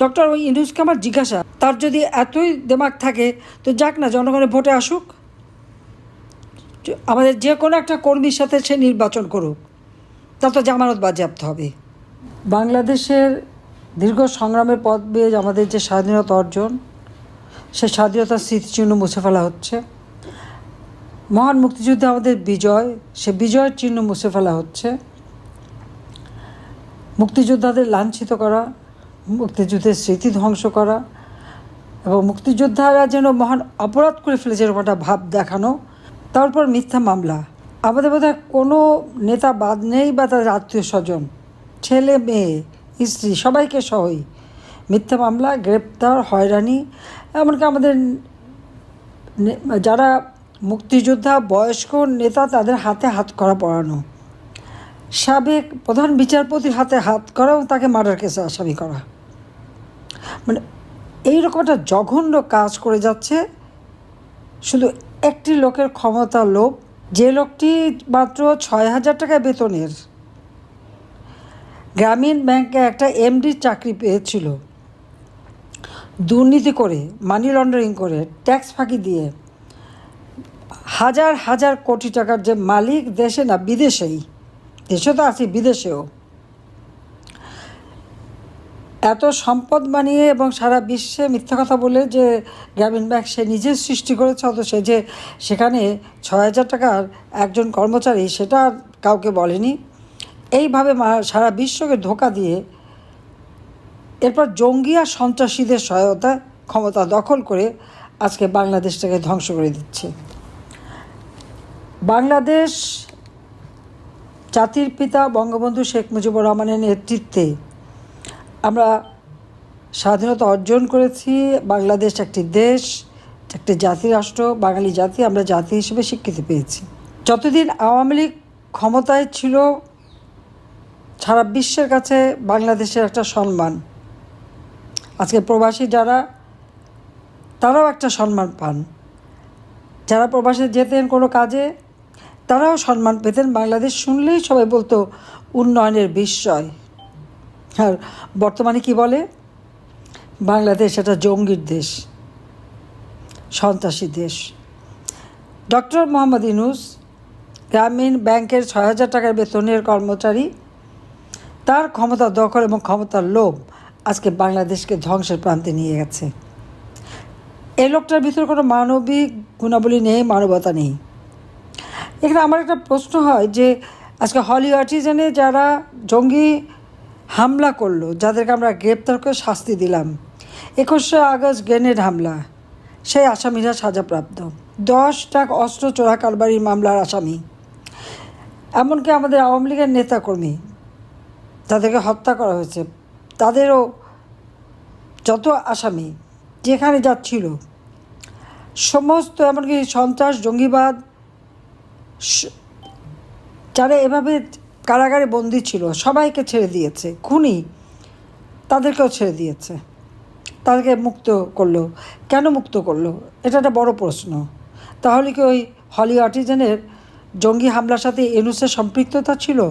Doctor ওই ইউনুসকে আমার জিজ্ঞাসা। তার যদি এতই দেমাগ থাকে, তো যাক না, জনগণের ভোটে আসুক। আমাদের যে কোনো একটা কর্মীর সাথে সে নির্বাচন করুক। তা তো জামানত বাজেয়াপ্ত হবে। বাংলাদেশের দীর্ঘ সংগ্রামের পথ বেয়ে আমাদের যে স্বাধীনতা অর্জন, সে স্বাধীনতার স্মৃতিচিহ্ন মুছে ফেলা হচ্ছে। মহান মুক্তিযুদ্ধে আমাদের বিজয়, সে বিজয়ের চিহ্ন মুছে ফেলা হচ্ছে। মুক্তিযোদ্ধাদের লাঞ্ছিত করা মুক্তিযুদ্ধের স্মৃতি ধ্বংস করা এবং মুক্তিযোদ্ধারা যেন মহান অপরাধ করে ফেলেছে এরকম একটা ভাব দেখানো, তারপর মিথ্যা মামলা। আমাদের বোধহয় কোনো নেতা বাদ নেই বা তাদের আত্মীয় স্বজন, ছেলে, মেয়ে, স্ত্রী, সবাইকে সহই মিথ্যা মামলা, গ্রেপ্তার, হয়রানি, এমনকি আমাদের যারা মুক্তিযোদ্ধা, বয়স্ক নেতা তাদের হাতে হাত করা পড়ানো সাবেক প্রধান বিচারপতির হাতে হাত করা এবং তাকে মার্ডার কেসে আসামি করা। মানে এইরকম একটা জঘন্য কাজ করে যাচ্ছে। শুধু একটি লোকের ক্ষমতা লোভ, যে লোকটি মাত্র ছয় হাজার টাকা বেতনের। গ্রামীণ ব্যাংকে একটা এমডি চাকরি পেয়েছিল। দুর্নীতি করে, মানি লন্ডারিং করে, ট্যাক্স ফাঁকি দিয়ে হাজার হাজার কোটি টাকার যে মালিক দেশে না বিদেশেই দেশে তো আছে বিদেশেও এত সম্পদ বানিয়ে এবং সারা বিশ্বে মিথ্যা কথা বলে যে গ্রামীণ ব্যাংক সে নিজে সৃষ্টি করেছে, অথচ সে যে সেখানে ছয় হাজার টাকার একজন কর্মচারী সেটা কাউকে বলেনি। এইভাবে সারা বিশ্বকে ধোকা দিয়ে এরপর জঙ্গি আর সন্ত্রাসীদের সহায়তা ক্ষমতা দখল করে আজকে বাংলাদেশটাকে ধ্বংস করে দিচ্ছে। বাংলাদেশ জাতির পিতা বঙ্গবন্ধু শেখ মুজিবুর রহমানের নেতৃত্বে আমরা স্বাধীনতা অর্জন করেছি। বাংলাদেশ একটি দেশ, একটি জাতি রাষ্ট্র, বাঙালি জাতি, আমরা জাতি হিসেবে স্বীকৃতি পেয়েছি। যতদিন আওয়ামী লীগ ক্ষমতায় ছিল, সারা বিশ্বের কাছে বাংলাদেশের একটা সম্মান। আজকে প্রবাসী যারা, তারাও একটা সম্মান পান। যারা প্রবাসে যেতেন কোনো কাজে তারাও সম্মান পেতেন বাংলাদেশ শুনলেই সবাই বলতো, উন্নয়নের বিস্ময়। আর বর্তমানে কি বলে? বাংলাদেশ একটা জঙ্গির দেশ, সন্ত্রাসী দেশ। ডক্টর মোহাম্মদ ইনুস গ্রামীণ ব্যাংকের ছয় হাজার টাকার বেতনের কর্মচারী, তার ক্ষমতা দখল এবং ক্ষমতার লোভ আজকে বাংলাদেশকে ধ্বংসের প্রান্তে নিয়ে গেছে। এই লোকটার ভিতরে কোনো মানবিক গুণাবলী নেই, মানবতা নেই। এখানে আমার একটা প্রশ্ন হয় যে আজকে হলি আর্টিজানে যারা জঙ্গি হামলা করল, যাদেরকে আমরা গ্রেপ্তার করে শাস্তি দিলাম, একুশে আগস্ট গ্রেনেড হামলা, সেই আসামিরা সাজাপ্রাপ্ত। দশ অস্ত্র চোরা কারবারির মামলার আসামি। এমনকি আমাদের আওয়ামী লীগের নেতাকর্মী তাদেরকে হত্যা করা হয়েছে, তাদেরও যত আসামি যেখানে যাচ্ছিল, সমস্ত এমনকি সন্ত্রাস, জঙ্গিবাদ যারা এভাবে কারাগারে বন্দি ছিল, সবাইকে ছেড়ে দিয়েছে। খুনি তাদেরকেও ছেড়ে দিয়েছে। তাদেরকে মুক্ত করল। কেন মুক্ত করল? এটা একটা বড় প্রশ্ন। তাহলে কি ওই হলি অটিজেনের জঙ্গি হামলার সাথে এনুসের সম্পৃক্ততা ছিল?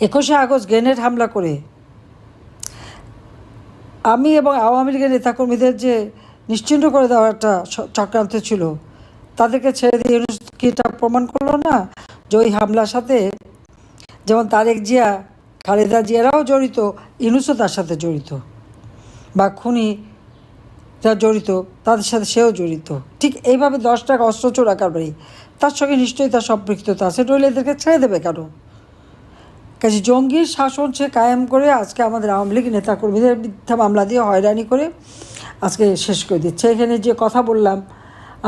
একুশে আগস্ট গ্রেনেড হামলা করে। আমি এবং আওয়ামী লীগের নেতাকর্মীদের যে নিশ্চিন্ত করে দেওয়ার একটা চক্রান্ত ছিল তাদেরকে ছেড়ে দিয়ে কি এটা প্রমাণ করল না যে ওই হামলার সাথে যেমন তারেক জিয়া, খালেদা জিয়ারাও জড়িত, ইউনুসও তার সাথে জড়িত বা খুনি যারা জড়িত, তাদের সাথে সেও জড়িত। ঠিক এইভাবে দশ টাকা অস্ত্র চোরা কারবারি, তার সঙ্গে নিশ্চয়ই তার সম্পৃক্ততা আছে, নইলে এদেরকে ছেড়ে দেবে কেন? কাজে জঙ্গির শাসন সে কায়েম করে আজকে আমাদের আওয়ামী লীগ নেতাকর্মীদের মিথ্যা মামলা দিয়ে হয়রানি করে আজকে শেষ করে দিচ্ছে। এখানে যে কথা বললাম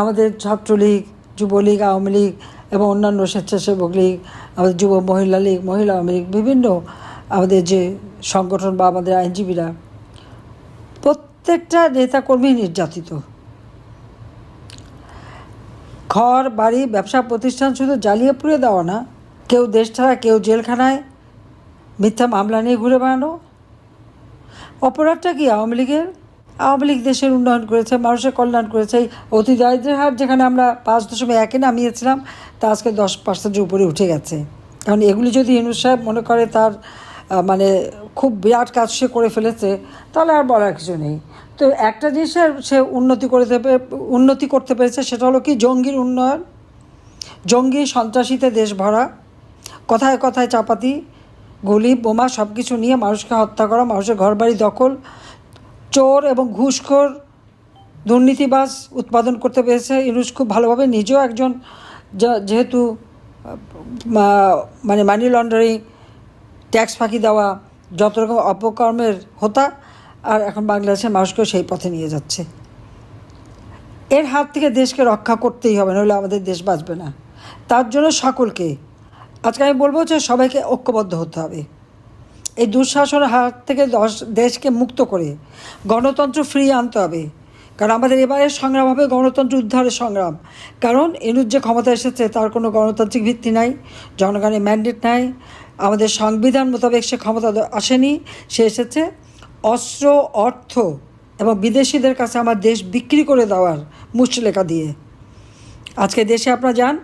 আমাদের ছাত্রলীগ, যুবলীগ, আওয়ামী লীগ এবং অন্যান্য স্বেচ্ছাসেবক লীগ, আমাদের যুব মহিলা লীগ, মহিলা আওয়ামী লীগ, বিভিন্ন আমাদের যে সংগঠন বা আমাদের আইনজীবীরা, প্রত্যেকটা নেতাকর্মী নির্যাতিত। ঘর, বাড়ি, ব্যবসা প্রতিষ্ঠান শুধু জ্বালিয়ে পুড়ে দেওয়া না, কেউ দেশ ছাড়া কেউ জেলখানায় মিথ্যা মামলা নিয়ে ঘুরে বেড়ানো। অপরাধটা কি আওয়ামী লীগের? আওয়ামী লীগ দেশের উন্নয়ন করেছে, মানুষের কল্যাণ করেছে। অতি দারিদ্রের হার যেখানে আমরা পাঁচ দশমিক একে নামিয়েছিলাম, তা আজকে দশ পার্সেন্টের উপরে উঠে গেছে। কারণ এগুলি যদি ইউনুস সাহেব মনে করে তার মানে খুব বিরাট কাজ সে করে ফেলেছে, তাহলে আর বলার কিছু নেই। তো একটা জিনিসের সে উন্নতি করে উন্নতি করতে পেরেছে, সেটা হলো কি জঙ্গির উন্নয়ন, জঙ্গি সন্ত্রাসীতে দেশ ভরা, কথায় কথায় চাপাতি, গুলি, বোমা সব কিছু নিয়ে মানুষকে হত্যা করা, মানুষের ঘরবাড়ি দখল চোর এবং ঘুষখোর দুর্নীতিবাজ উৎপাদন করতে পেরেছে। ইনুস খুব ভালোভাবে নিজেও একজন যেহেতু মানে মানি লন্ডারিং ট্যাক্স ফাঁকি দেওয়া, যত রকম অপকর্মের হতা, আর এখন বাংলাদেশের মানুষকেও সেই পথে নিয়ে যাচ্ছে। এর হাত থেকে দেশকে রক্ষা করতেই হবে, নইলে আমাদের দেশ বাঁচবে না। তার জন্য সকলকে, আজকে আমি বলব যে সবাইকে ঐক্যবদ্ধ হতে হবে। এই দুঃশাসনের হাত থেকে দশ- দেশকে মুক্ত করে গণতন্ত্র ফ্রি আনতে হবে। কারণ আমাদের এবারের সংগ্রাম হবে গণতন্ত্র উদ্ধারের সংগ্রাম। কারণ এনুর যে ক্ষমতা এসেছে, তার কোনো গণতান্ত্রিক ভিত্তি নাই, জনগণের ম্যান্ডেট নাই। আমাদের সংবিধান মোতাবেক সে ক্ষমতা আসেনি। সে এসেছে অস্ত্র, অর্থ এবং বিদেশিদের কাছে আমার দেশ বিক্রি করে দেওয়ার মুচলেখা দিয়ে। আজকে দেশে আপনারা যান,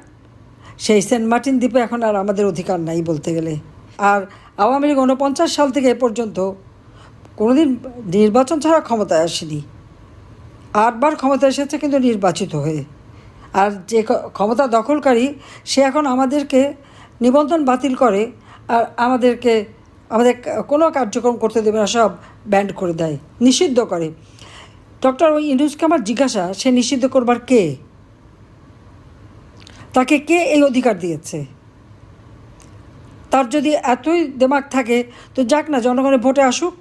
সেই সেন্ট মার্টিন দ্বীপে এখন আর আমাদের অধিকার নাই বলতে গেলে। আর আওয়ামী লীগ উনপঞ্চাশ সাল থেকে এ পর্যন্ত কোনোদিন নির্বাচন ছাড়া ক্ষমতায় আসেনি। আটবার ক্ষমতা এসেছে কিন্তু নির্বাচিত হয়ে। আর যে ক্ষমতা দখলকারী, সে এখন আমাদেরকে নিবন্ধন বাতিল করে আর আমাদেরকে, আমাদের কোনো কার্যক্রম করতে দেবে না, সব ব্যান্ড করে দেয়, নিষিদ্ধ করে। ডক্টর ওই ইনুসকে আমার জিজ্ঞাসা, সে নিষিদ্ধ করবার কে? তাকে কে এই অধিকার দিয়েছে? তার যদি এতই দেমাগ থাকে, তো যাক না, জনগণের ভোটে আসুক।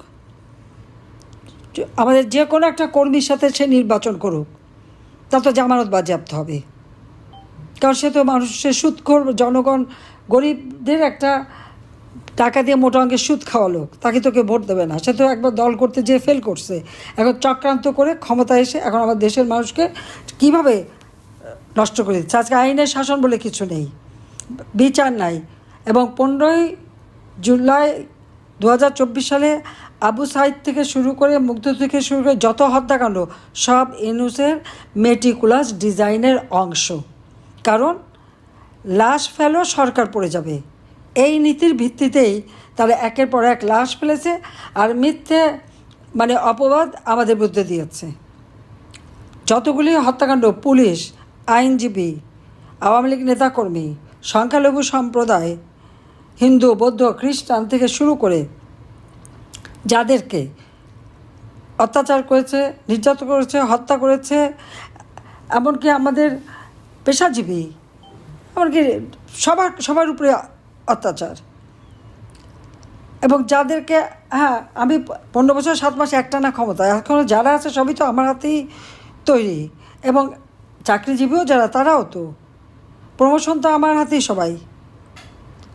আমাদের যে কোনো একটা কর্মীর সাথে সে নির্বাচন করুক। তা তো জামানত বাজেয়াপ্ত হবে। কারণ সে তো মানুষের সুদখোর জনগণ, গরিবদের একটা টাকা দিয়ে মোটা অঙ্কের সুদ খাওয়া লোক। তাকে তোকে ভোট দেবে না। সে তো একবার দল করতে যেয়ে ফেল করছে। এখন চক্রান্ত করে ক্ষমতা এসে এখন আমার দেশের মানুষকে কীভাবে নষ্ট করে দিচ্ছে? আজকে আইনের শাসন বলে কিছু নেই। বিচার নাই। এবং পনেরোই জুলাই দু হাজার চব্বিশ সালে আবু সাইদ থেকে শুরু করে মুগ্ধ থেকে শুরু করে যত হত্যাকাণ্ড, সব এনুসের মেটিকুলাস ডিজাইনের অংশ। কারণ, লাশ ফেলো সরকার পড়ে যাবে। এই নীতির ভিত্তিতেই তারা একের পর এক লাশ ফেলেছে আর মিথ্যে মানে অপবাদ আমাদের বিরুদ্ধে দিয়েছে। যতগুলি হত্যাকাণ্ড, পুলিশ, আইনজীবী, আওয়ামী লীগ নেতাকর্মী, সংখ্যালঘু সম্প্রদায় হিন্দু, বৌদ্ধ, খ্রিস্টান থেকে শুরু করে যাদেরকে অত্যাচার করেছে, নির্যাতন করেছে, হত্যা করেছে, এমনকি আমাদের পেশাজীবী, এমনকি সবার সবার উপরে অত্যাচার। এবং যাদেরকে হ্যাঁ আমি পনেরো বছর, সাত মাস একটানা ক্ষমতা এখনও যারা আছে সবই তো আমার হাতেই তৈরি, এবং চাকরিজীবীও যারা, তারাও তো। প্রমোশন তো আমার হাতেই সবাই।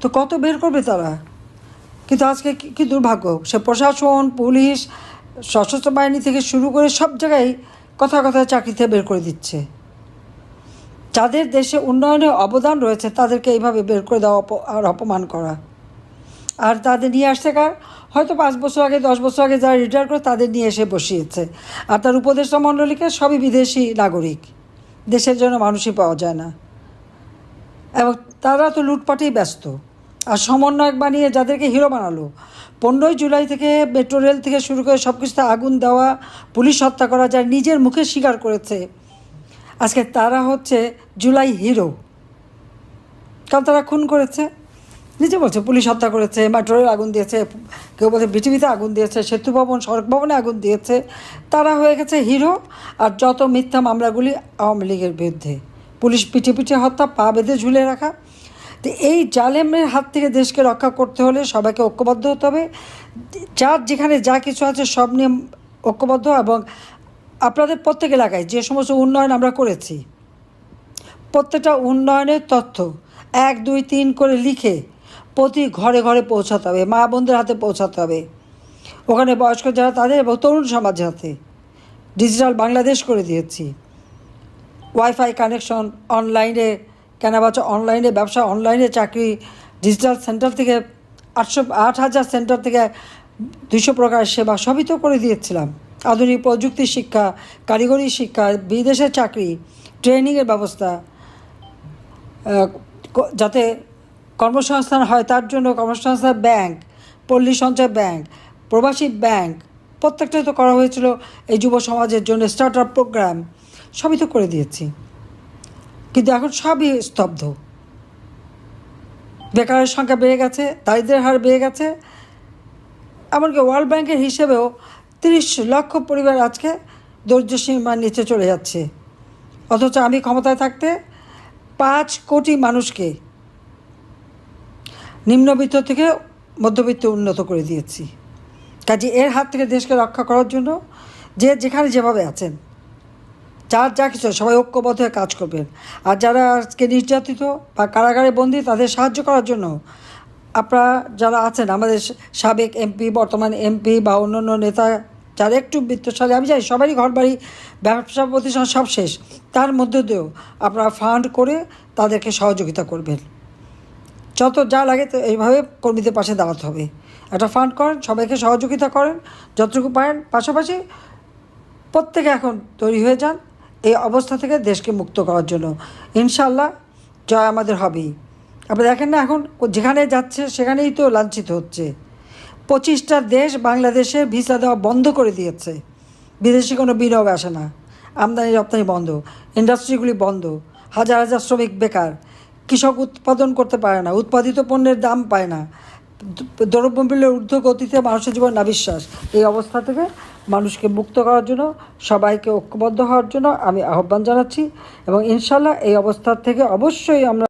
তো কত বের করবে তারা? কিন্তু আজকে কি দুর্ভাগ্য। সে প্রশাসন, পুলিশ, সশস্ত্র বাহিনী থেকে শুরু করে সব জায়গায় কথা কথায় চাকরিতে বের করে দিচ্ছে। যাদের দেশে উন্নয়নে অবদান রয়েছে, তাদেরকে এইভাবে বের করে দেওয়া আর অপমান করা। আর তাদের নিয়ে আসছে কার? হয়তো পাঁচ বছর আগে, দশ বছর আগে যারা রিটায়ার করে, তাদের নিয়ে এসে বসিয়েছে। আর তার উপদেষ্টা মণ্ডলীকে সবই বিদেশি নাগরিক। দেশের জন্য মানুষই পাওয়া যায় না। এবং তারা তো লুটপাটেই ব্যস্ত। আর সমন্বয়ক বানিয়ে যাদেরকে হিরো বানালো। পনেরোই জুলাই থেকে মেট্রো রেল থেকে শুরু করে সব কিছুতে আগুন দেওয়া, পুলিশ হত্যা করা যায় নিজের মুখে স্বীকার করেছে। আজকে তারা হচ্ছে জুলাই হিরো কারণ তারা খুন করেছে। নিজে বলছে, পুলিশ হত্যা করেছে মেট্রো রেল আগুন দিয়েছে। কেউ বলছে বিটিভিতে আগুন দিয়েছে, সেতু ভবন, সড়ক ভবনে আগুন দিয়েছে। তারা হয়ে গেছে হিরো আর যত মিথ্যা মামলাগুলি আওয়ামী লীগের বিরুদ্ধে। পুলিশ পিঠে পিঠে হত্যা, পা বেঁধে ঝুলে রাখা। তো এই জালেমের হাত থেকে দেশকে রক্ষা করতে হলে সবাইকে ঐক্যবদ্ধ হতে হবে। যার যেখানে যা কিছু আছে সব নিয়ে ঐক্যবদ্ধ এবং আপনাদের প্রত্যেক এলাকায় যে সমস্ত উন্নয়ন আমরা করেছি, প্রত্যেকটা উন্নয়নের তথ্য এক, দুই, তিন করে লিখে প্রতি ঘরে ঘরে পৌঁছাতে হবে, মা বোনদের হাতে পৌঁছাতে হবে। ওখানে বয়স্ক যারা তাদের এবং তরুণ সমাজের হাতে ডিজিটাল বাংলাদেশ করে দিয়েছি। ওয়াইফাই কানেকশন, অনলাইনে কেনাবেচা অনলাইনে ব্যবসা অনলাইনে চাকরি ডিজিটাল সেন্টার থেকে আটশো, আট হাজার সেন্টার থেকে দুশো প্রকার সেবা সবই তো করে দিয়েছিলাম। আধুনিক প্রযুক্তি শিক্ষা, কারিগরি শিক্ষা, বিদেশের চাকরি ট্রেনিংয়ের ব্যবস্থা যাতে কর্মসংস্থান হয় তার জন্য কর্মসংস্থান ব্যাংক, পল্লী সঞ্চয় ব্যাংক, প্রবাসী ব্যাংক, প্রত্যেকটাই তো করা হয়েছিল এই যুব সমাজের জন্য স্টার্ট আপ প্রোগ্রাম সবই তো করে দিয়েছি। কিন্তু এখন সবই স্তব্ধ। বেকারের সংখ্যা বেড়ে গেছে, দারিদ্রের হার বেড়ে গেছে। এমনকি ওয়ার্ল্ড ব্যাংকের হিসেবেও তিরিশ লক্ষ পরিবার আজকে দরিদ্র সীমার নিচে চলে যাচ্ছে। অথচ আমি ক্ষমতায় থাকতে পাঁচ কোটি মানুষকে নিম্নবিত্ত থেকে মধ্যবিত্ত উন্নত করে দিয়েছি। কাজে এর হাত থেকে দেশকে রক্ষা করার জন্য যে যেখানে যেভাবে আছেন। যার যা কিছু সবাই ঐক্যবদ্ধ হয়ে কাজ করবেন আর যারা আজকে নির্যাতিত বা কারাগারে বন্দী, তাদের সাহায্য করার জন্য আপনারা যারা আছেন, আমাদের সাবেক এমপি, বর্তমান এমপি বা অন্যান্য নেতা, যারা একটু বৃত্তশালী, আমি জানি সবারই ঘর বাড়ি ব্যবসা প্রতিষ্ঠান সব শেষ। তার মধ্যে দিয়েও আপনারা ফান্ড করে তাদেরকে সহযোগিতা করবেন। যত যা লাগে তো এইভাবে কর্মীদের পাশে দাঁড়াতে হবে। একটা ফান্ড করেন, সবাইকে সহযোগিতা করেন, যতটুকু পারেন। পাশাপাশি প্রত্যেকে এখন তৈরি হয়ে যান। এই অবস্থা থেকে দেশকে মুক্ত করার জন্য। ইনশাল্লাহ জয় আমাদের হবেই। আপনি দেখেন না এখন, যেখানে যাচ্ছে সেখানেই তো লাঞ্ছিত হচ্ছে। পঁচিশটা দেশ বাংলাদেশে ভিসা দেওয়া বন্ধ করে দিয়েছে। বিদেশি কোনো বিনিয়োগ আসে না। আমদানি রপ্তানি বন্ধ। ইন্ডাস্ট্রিগুলি বন্ধ। হাজার হাজার শ্রমিক বেকার। কৃষক উৎপাদন করতে পারে না। উৎপাদিত পণ্যের দাম পায় না। দ্রব্যমূল্যের ঊর্ধ্ব গতিতে মানুষের জীবন নাবিশ্বাস। এই অবস্থা থেকে মানুষকে মুক্ত করার জন্য, সবাইকে ঐক্যবদ্ধ হওয়ার জন্য আমি আহ্বান জানাচ্ছি এবং ইনশাল্লাহ এই অবস্থা থেকে অবশ্যই আমরা